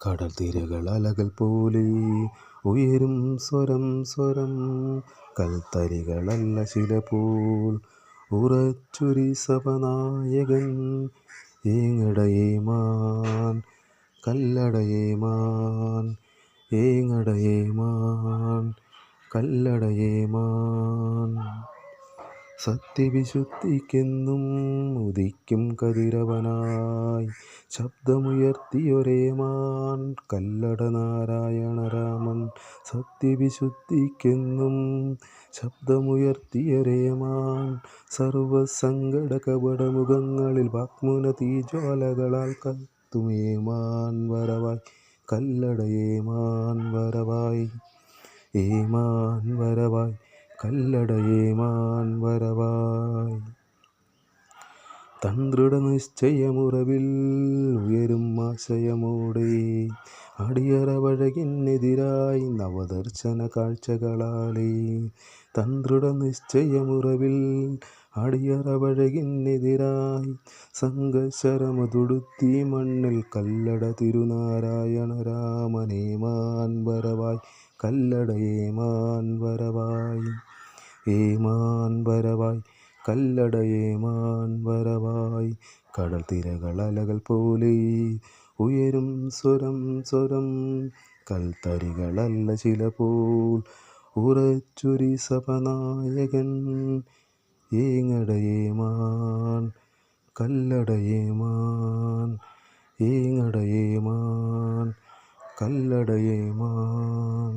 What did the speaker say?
കടൽ തിരകൾ അലകൾ പോലെ ഉയരും സ്വരം സ്വരം കൽത്തരികളല്ല ശില പോൽ. ഉറച്ചൊരി സഭനായകൻ ഏങ്ങടയേമാൻ കല്ലടയേമാൻ ഏങ്ങടയേമാൻ കല്ലടയേമാൻ സത്യവിശുദ്ധിക്കെന്നും ഉദിക്കും കതിരവനായി. ശബ്ദമുയർത്തിയൊരേ മാൻ കല്ലട നാരായണരാമൻ സത്യവിശുദ്ധിക്കെന്നും ശബ്ദമുയർത്തിയൊരേമാൻ സർവസങ്കട കപടമുഖങ്ങളിൽ വാക്മുന തീജ്വാലകളാൽ കത്തുമേമാൻ വരവായി. കല്ലടയേമാൻ വരവായി. ഏമാൻ വരവായി. കല്ലടയേമാൻ വരവായി. തന്ത്രിട നിശ്ചയമുറവിൽ ഉയരും ആശയമോടെ അടിയറവഴകിനെതിരായി നവദർശന കാഴ്ചകളാലേ. തന്ത്രിട നിശ്ചയമുറവിൽ അടിയറവഴകിനെതിരായി സംഘശരമതുടുത്തി മണ്ണിൽ കല്ലട തിരുനാരായണ രാമനേമാൻ വരവായി ഏമാൻവരവായി വരവായി. ഏമാൻ വരവായി. ഏമാൻ വരവായി. കടൽ തിരകൾ അലകൾ പോലെ ഉയരും സ്വരം സ്വരം. കൽത്തരികളല്ല ചില പോൽ ഉറച്ചൊരി സഭനായകൻ. ഏങ്ങടയേമാൻ കല്ലടയേമാൻ ഏങ്ങടയേമാൻ കല്ലടയേമാൻ